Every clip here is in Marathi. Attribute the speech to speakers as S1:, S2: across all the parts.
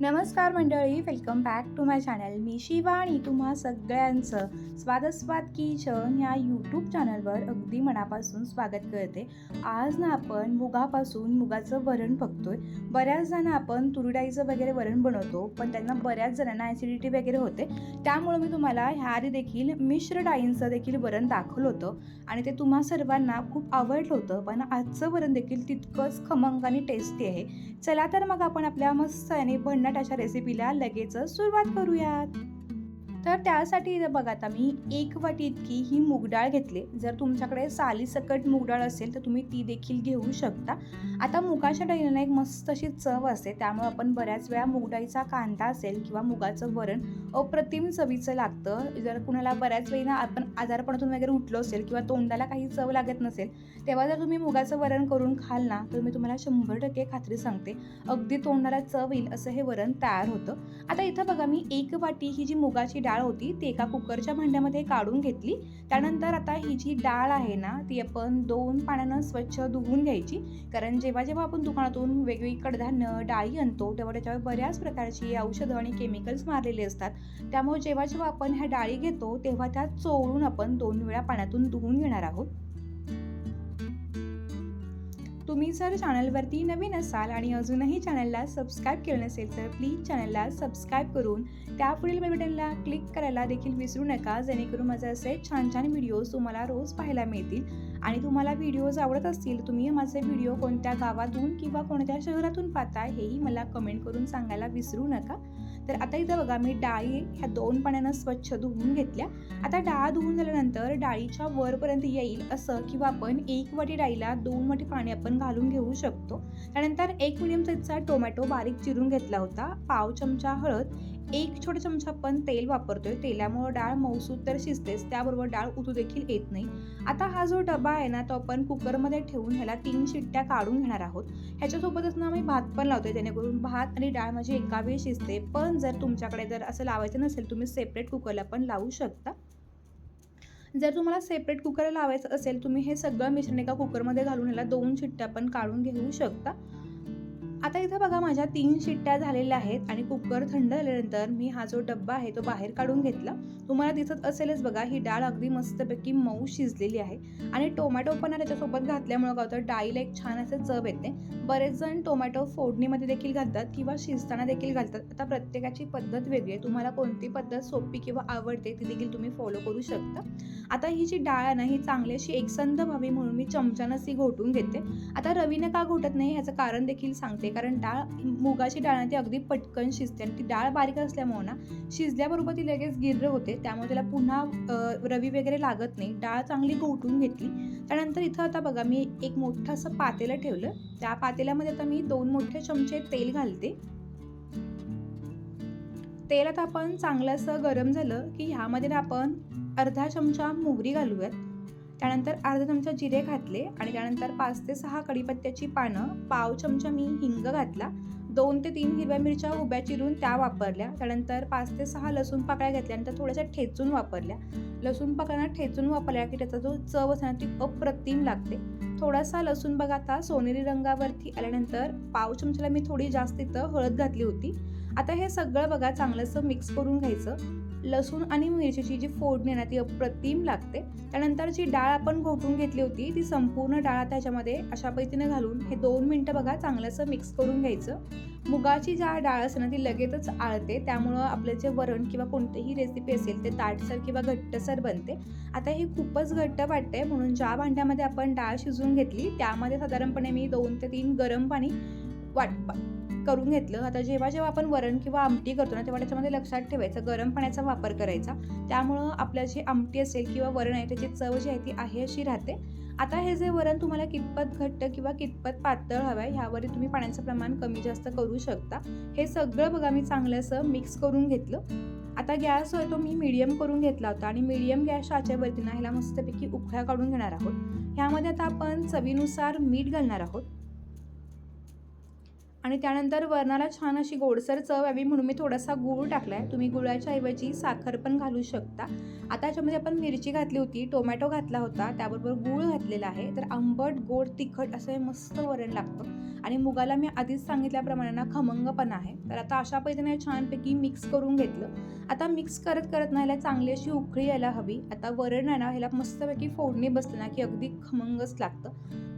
S1: नमस्कार मंडळी welcome back to my channel मी शिवा आणि तुम्हा सगळ्यांचं स्वादस्वाद किचन या यूट्यूब चॅनलवर अगदी मनापासून स्वागत करते. आज ना आपण मुगापासून मुगाचं वरण बघतोय. बऱ्याच जण आपण तुरडाईचं वगैरे वरण बनवतो पण त्यांना बऱ्याच जणांना ॲसिडिटी वगैरे होते. त्यामुळं मी तुम्हाला ह्या देखील मिश्र डाळींचं देखील वरण दाखवलं होतं आणि ते तुम्हा सर्वांना खूप आवडलं होतं पण आजचं वरण देखील तितकंच खमंग आणि टेस्टी आहे. चला तर मग आपण आपल्या मस्त आणि भन्नाट अशा रेसिपीला लगेचच सुरुवात करूयात. तर त्यासाठी बघा आता मी एक वाटी इतकी ही मूगडाळ घेतली. जर तुमच्याकडे सालीसकट मूगडाळ असेल तर तुम्ही ती देखील घेऊ शकता. आता मुगाच्या डाळीला एक मस्त अशी चव असते. त्यामुळे आपण बऱ्याच वेळा मुगडाळीचा कांदा असेल किंवा मुगाचं वरण अप्रतिम चवीचं लागतं. जर कुणाला बऱ्याच वेळी ना आपण आजारपणातून वगैरे उठलो असेल किंवा तोंडाला काही चव लागत नसेल तेव्हा जर तुम्ही मुगाचं वरण करून खाल ना तर मी तुम्हाला शंभर टक्के खात्री सांगते. अगदी तोंडाला चव येईल असं हे वरण तयार होतं. आता इथं बघा मी एक वाटी ही जी मुगाची डाळ होती ती एका कुकरच्या भांड्यामध्ये काढून घेतली. त्यानंतर आता ही जी डाळ आहे ना ती आपण दोन पाण्यानं स्वच्छ धुवून घ्यायची. कारण जेव्हा जेव्हा आपण दुकानातून वेगवेगळी कडधान्य डाळी आणतो तेव्हा त्याच्यावर बऱ्याच प्रकारची औषधं आणि केमिकल्स मारलेले असतात. त्यामुळे जेव्हा जेव्हा आपण ह्या डाळी घेतो तेव्हा त्या चोळून आपण दोन वेळा पाण्यातून धुवून घेणार आहोत. तुम्ही जर चॅनलवरती नवीन असाल आणि अजूनही चॅनलला सबस्क्राईब केलं नसेल तर प्लीज चॅनलला सबस्क्राईब करून त्या पुढील बेल बटनला क्लिक करायला देखील विसरू नका. जेणेकरून माझे असे छान छान व्हिडिओज तुम्हाला रोज पाहायला मिळतील. आणि तुम्हाला व्हिडिओज आवडत असतील तुम्ही माझे व्हिडिओ कोणत्या गावातून किंवा कोणत्या शहरातून पाहता हेही मला कमेंट करून सांगायला विसरू नका. तर आता इथं बघा मी डाळी ह्या दोन पाण्यानं स्वच्छ धुवून घेतल्या. आता डाळ धुवून झाल्यानंतर डाळीच्या वरपर्यंत येईल असं किंवा आपण एक वाटी डाळीला दोन वाटी पाणी आपण घालून घेऊ शकतो. त्यानंतर एक मिडियम साईजचा टोमॅटो बारीक चिरून घेतला होता पाव चमचा हळद एक छोटा चमचा आपण तेल वापरतोय. तेलामुळं डाळ मौसूद तर शिजतेच त्याबरोबर डाळ उतू देखील येत नाही. आता हा जो डबा आहे ना तो आपण कुकरमध्ये ठेवून ह्याला तीन शिट्ट्या काढून घेणार आहोत. ह्याच्यासोबतच ना मी भात पण लावतोय जेणेकरून भात आणि डाळ माझी एका वेळी शिजते. पण जर तुमच्याकडे जर असं लावायचं नसेल तुम्ही सेपरेट कुकरला पण लावू शकता. जर तुम्हाला सेपरेट कुकर लावायचं असेल तुम्ही हे सगळं मिश्रण एका कुकरमध्ये घालून ह्याला दोन शिट्ट्या पण काढून घेऊ शकता. आता इथं बघा माझ्या तीन शिट्ट्या झालेल्या आहेत आणि कुकर थंड झाल्यानंतर मी हा जो डब्बा आहे तो बाहेर काढून घेतला. तुम्हाला दिसत असेलच बघा ही डाळ अगदी मस्तपैकी मऊ शिजलेली आहे. आणि टोमॅटो पण त्याच्यासोबत घातल्यामुळं काय होतं डाळीला एक छान असं चव येते. बरेच जण टोमॅटो फोडणीमध्ये देखील घालतात किंवा शिजताना देखील घालतात. आता प्रत्येकाची पद्धत वेगळी आहे. तुम्हाला कोणती पद्धत सोपी किंवा आवडते ती देखील तुम्ही फॉलो करू शकता. आता ही जी डाळ आहे ना ही चांगली अशी एकसंध व्हावी म्हणून मी चमच्यानं ती घोटून घेते. आता रवीने का घोटत नाही ह्याचं कारण देखील सांगते. कारण डाळ मुगाची डाळ ती अगदी पटकन शिजते आणि ती डाळ बारीक असल्यामुळं ना शिजल्याबरोबर ती लगेच गिर्र होते. त्यामुळे त्याला पुन्हा रवी वगैरे लागत नाही. डाळ चांगली गोठून घेतली. त्यानंतर इथं आता बघा मी एक मोठं असं पातेलं ठेवलं. त्या पातेल्यामध्ये आता मी दोन मोठे चमचे तेल घालते. तेल आता आपण चांगलं असं गरम झालं की ह्यामध्ये आपण अर्धा चमचा मोहरी घालूयात. त्यानंतर अर्धा चमचा जिरे घातले आणि त्यानंतर पाच ते सहा कढीपत्त्याची पानं पाव चमचा मी हिंग घातला. दोन ते तीन हिरव्या मिरच्या उभ्या चिरून त्या वापरल्या. त्यानंतर पाच ते सहा लसूण पाकळ्या घेतल्यानंतर थोड्याशा ठेचून वापरल्या. लसूण पाकळ्या ठेचून वापरल्या की त्याचा जो चव असणार ती अप्रतिम लागते. थोडासा लसूण बघा आता सोनेरी रंगावरती आल्यानंतर पाव चमच्याला मी थोडी जास्त इथं हळद घातली होती. आता हे सगळं बघा चांगलंसं मिक्स करून घ्यायचं. लसूण आणि मिरचीची जी फोडणी ना ती अप्रतिम लागते. त्यानंतर जी डाळ आपण घोटून घेतली होती ती संपूर्ण डाळ त्याच्यामध्ये अशा पद्धतीने घालून हे दोन मिनटं बघा चांगलंसं मिक्स करून घ्यायचं. मुगाची ज्या डाळ असते ना ती लगेचच आळते. त्यामुळं आपलं जे वरण किंवा कोणतीही रेसिपी असेल ते ताटसर किंवा घट्टसर बनते. आता हे खूपच घट्ट वाटते म्हणून ज्या भांड्यामध्ये आपण डाळ शिजवून घेतली त्यामध्ये साधारणपणे मी दोन ते तीन गरम पाणी वाट करून घेतलं. आता जेव्हा जेव्हा आपण वरण किंवा आमटी करतो ना तेव्हा त्याच्यामध्ये लक्षात ठेवायचं गरम पाण्याचा वापर करायचा. त्यामुळं आपल्या जी आमटी असेल किंवा वरण आहे त्याची चव जी आहे ती आहे अशी राहते. आता हे जे वरण तुम्हाला कितपत घट्ट किंवा कितपत पातळ हवं आहे ह्यावर तुम्ही पाण्याचं प्रमाण कमी जास्त करू शकता. हे सगळं बघा मी चांगलं असं मिक्स करून घेतलं. आता गॅस होतो तो मी मीडियम करून घेतला होता आणि मीडियम गॅस आच्यावरती ना ह्याला मस्तपैकी उखळ्या काढून घेणार आहोत. ह्यामध्ये आता आपण चवीनुसार मीठ घालणार आहोत. आणि त्यानंतर वरणाला छान अशी गोडसर चव यावी म्हणून मी थोडासा गूळ टाकला आहे तुम्ही गुळाच्या ऐवजी साखर पण घालू शकता. आता याच्यामध्ये आपण मिरची घातली होती टोमॅटो घातला होता त्याबरोबर गूळ घातलेला आहे. तर आंबट गोड तिखट असं हे मस्त वरण लागतं. आणि मुगाला मी आधीच सांगितल्याप्रमाणे ना खमंग पण आहे. तर आता अशा पद्धतीने छानपैकी मिक्स करून घेतलं. आता मिक्स करत करत ना ह्याला चांगली अशी उकळी यायला हवी. आता वरण आहे ना ह्याला मस्तपैकी फोडणी बसते ना की अगदी खमंगच लागतं.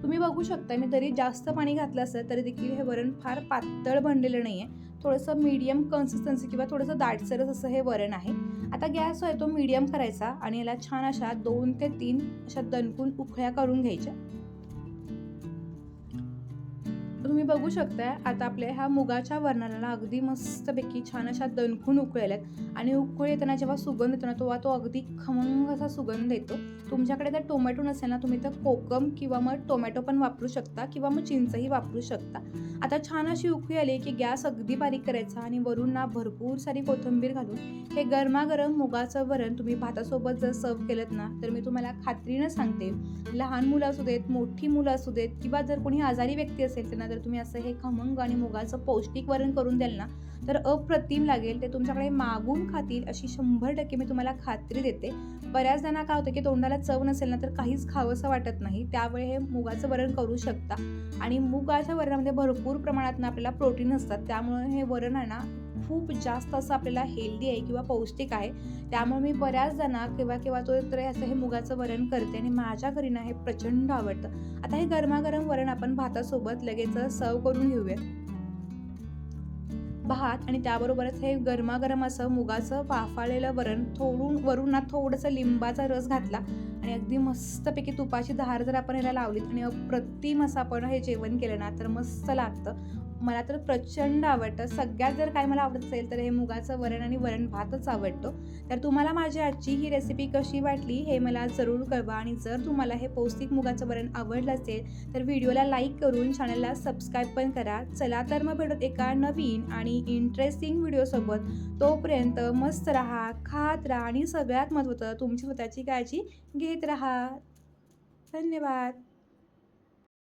S1: तुम्ही बघू शकता मी तरी जास्त पाणी घातलं असेल तरी देखील हे वरण फार पातळ बनलेलं नाही आहे थोडंसं मीडियम कन्सिस्टन्सी किंवा थोडंसं दाटसरच असं हे वरण आहे. आता गॅस जो आहे तो मीडियम करायचा आणि याला छान अशा दोन ते तीन अशा दणकून उखळ्या करून घ्यायच्या. तुम्ही बघू शकताय आता आपल्या ह्या मुगाच्या वर्णाला अगदी मस्तपैकी छान अशा दणकून उकळल्यात आणि उकळी येताना जेव्हा सुगंध येतो ना तेव्हा तो अगदी खमंग असा सुगंध येतो. तुमच्याकडे जर टोमॅटो नसेल ना तुम्ही तर कोकम किंवा मग टोमॅटो पण वापरू शकता किंवा मग चिंचही वापरू शकता. आता छान अशी उकळी आली की गॅस अगदी बारीक करायचा आणि वरून ना भरपूर सारी कोथिंबीर घालून हे गरमागरम मुगाचं वरण तुम्ही भातासोबत जर सर्व केलं ना तर मी तुम्हाला खात्रीनं सांगते. लहान मुलं असू देत मोठी मुलं असू देत किंवा जर कोणी आजारी व्यक्ती असेल त्यांना जर तुम्ही असं हे खमंग आणि मुगाचं पौष्टिक वरण करून द्याल ना तर अप्रतिम लागेल. ते तुमच्याकडे मागून खातील अशी शंभर टक्के मी तुम्हाला खात्री देते. बऱ्याच जणांना काय होतं की तोंडाला चव नसेल ना तर काहीच खावंसं वाटत नाही. त्यावेळी हे मुगाचं वरण करू शकता. आणि मुगाच्या वरणामध्ये भरपूर प्रमाणात ना आपल्याला प्रोटीन असतात. त्यामुळे हे वरण आहे ना खूप जास्त असं आपल्याला हेल्दी आहे किंवा पौष्टिक आहे. त्यामुळे मी बऱ्याच जणा किंवा किंवा तो तर असं हे मुगाचं वरण करते आणि माझ्या घरी ना हे प्रचंड आवडतं. आता हे गरमागरम वरण आपण भातासोबत लगेच सर्व करून घेऊया भात आणि त्याबरोबरच हे गरमागरम असं मुगाचं वाफाळलेलं वरण थोडून वरून ना थोडंसं लिंबाचा रस घातला आणि अगदी मस्तपैकी तुपाची धार जर आपण ह्याला लावलीत आणि अप्रतिम असं आपण हे जेवण केलं ना तर मस्त लागतं. मला तर प्रचंड आवडतं. सगळ्यात जर काय मला आवडत असेल तर हे मुगाचं वरण आणि वरण भातच आवडतो. तर तुम्हाला माझी आजची ही रेसिपी कशी वाटली हे मला जरूर कळवा. आणि जर तुम्हाला हे पौष्टिक मुगाचं वरण आवडलं असेल तर व्हिडिओला लाईक करून चॅनलला सबस्क्राईब पण करा. चला तर मग भेटत एका नवीन आणि इंटरेस्टिंग व्हिडिओसोबत तोपर्यंत मस्त राहा खात राहा आणि सगळ्यात महत्त्वाचं तुमची स्वतःची काळजी घे. घेत राहा। धन्यवाद।